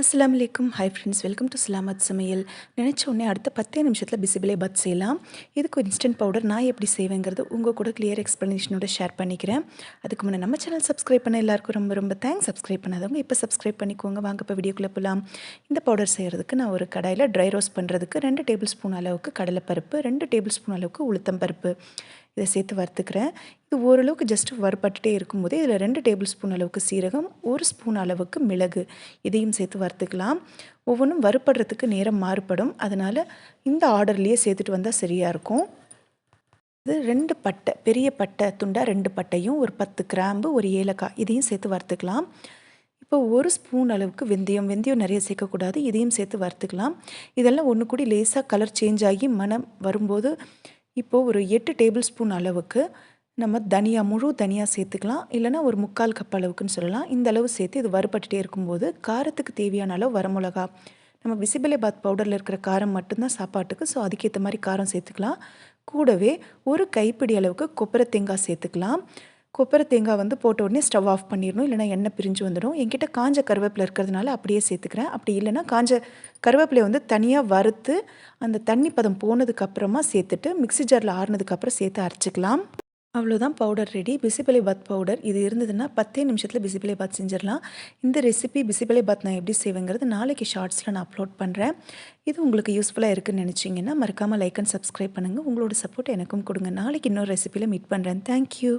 அஸ்லாம் வலைக்கும் hi friends welcome to Salamat சமையல் நினச்ச உடனே அடுத்த பத்தே நிமிஷத்தில் பிசிபிளே பத் செய்யலாம். இதுக்கு இன்ஸ்டன்ட் பவுடர் நான் எப்படி செய்வேங்கிறது உங்கள் கூட கிளியர் எக்ஸ்ப்ளனேஷனோட ஷேர் பண்ணிக்கிறேன். அதுக்கு முன்னே நம்ம சேனல் சப்ஸ்கிரைப் பண்ண எல்லாருக்கும் ரொம்ப ரொம்ப தேங்க்ஸ் சப்ஸ்கிரைப் பண்ணாதவங்க இப்போ சப்ஸ்கிரைப் பண்ணிக்கோங்க. வாங்க இப்போ வீடியோக்குள்ளே போகலாம் இந்த பவுடர் செய்கிறதுக்கு நான் ஒரு கடாயில் ட்ரை ரோஸ்ட் பண்ணுறதுக்கு ரெண்டு டேபிள் ஸ்பூன் அளவுக்கு கடலைப்பருப்பு ரெண்டு டேபிள் ஸ்பூன் அளவுக்கு உளுத்தம் பருப்பு இதை சேர்த்து வறுத்துக்கிறேன். இது ஓரளவுக்கு ஜஸ்ட் வறுபட்டுட்டே இருக்கும்போது இதில் ரெண்டு டேபிள் ஸ்பூன் அளவுக்கு சீரகம் ஒரு ஸ்பூன் அளவுக்கு மிளகு இதையும் சேர்த்து வறுத்துக்கலாம். ஒவ்வொன்றும் வறுபடுறதுக்கு நேரம் மாறுபடும். அதனால் இந்த ஆர்டர்லேயே சேர்த்துட்டு வந்தால் சரியாக இருக்கும். இது ரெண்டு பட்டை பெரிய பட்டை துண்டாக ரெண்டு பட்டையும் ஒரு பத்து கிராம்பு ஒரு ஏலக்காய் இதையும் சேர்த்து வறுத்துக்கலாம். இப்போ ஒரு ஸ்பூன் அளவுக்கு வெந்தயம் வெந்தயம் நிறைய சேர்க்கக்கூடாது இதையும் சேர்த்து வறுத்துக்கலாம். இதெல்லாம் ஒன்று கூடி லேசாக கலர் சேஞ்ச் ஆகி மனம் வரும்போது இப்போது ஒரு எட்டு டேபிள் ஸ்பூன் அளவுக்கு நம்ம தனியாக முழு தனியாக சேர்த்துக்கலாம். இல்லைனா ஒரு முக்கால் கப் அளவுக்குன்னு சொல்லலாம். இந்த அளவு சேர்த்து இது வறுபட்டுட்டே இருக்கும்போது காரத்துக்கு தேவையான அளவு வரமிளகா. நம்ம விசிபிலேபாத் பவுடரில் இருக்கிற காரம் மட்டும்தான் சாப்பாட்டுக்கு ஸோ அதுக்கேற்ற மாதிரி காரம் சேர்த்துக்கலாம். கூடவே ஒரு கைப்பிடி அளவுக்கு கொப்பரை தேங்காய் சேர்த்துக்கலாம். கொப்பரை தேங்காய் வந்து போட்ட உடனே ஸ்டவ் ஆஃப் பண்ணிடணும். இல்லைனா எண்ணெய் பிரிஞ்சு வந்துடும். என்கிட்ட காஞ்ச கருவேப்பிலை இருக்கிறதுனால அப்படியே சேர்த்துக்கிறேன். அப்படி இல்லைனா காஞ்ச கருவேப்பிலையை வந்து தனியாக வறுத்து அந்த தண்ணி பதம் போனதுக்கப்புறமா சேர்த்துட்டு மிக்ஸி ஜாரில் ஆறுனதுக்கப்புறம் சேர்த்து அரைச்சிக்கலாம். அவ்வளோதான் powder ready. Bisibele bath powder. இது இருந்ததுன்னா பத்தே நிமிஷத்தில் பிசிபிளை பாத் செஞ்சிடலாம். இந்த ரெசிபி பிசிபிளை பாத் நான் எப்படி செய்வேங்கிறது நாளைக்கு ஷார்ட்ஸில் நான் அப்லோட் பண்ணுறேன் இது உங்களுக்கு யூஸ்ஃபுல்லாக இருக்குன்னு நினச்சிங்கன்னா மறக்காமல் லைக் அண்ட் சப்ஸ்கிரைப் பண்ணுங்கள் உங்களோட சப்போர்ட் எனக்கும் கொடுங்க. நாளைக்கு இன்னொரு ரெசிபியில் மீட் பண்ணுறேன் தேங்க்யூ.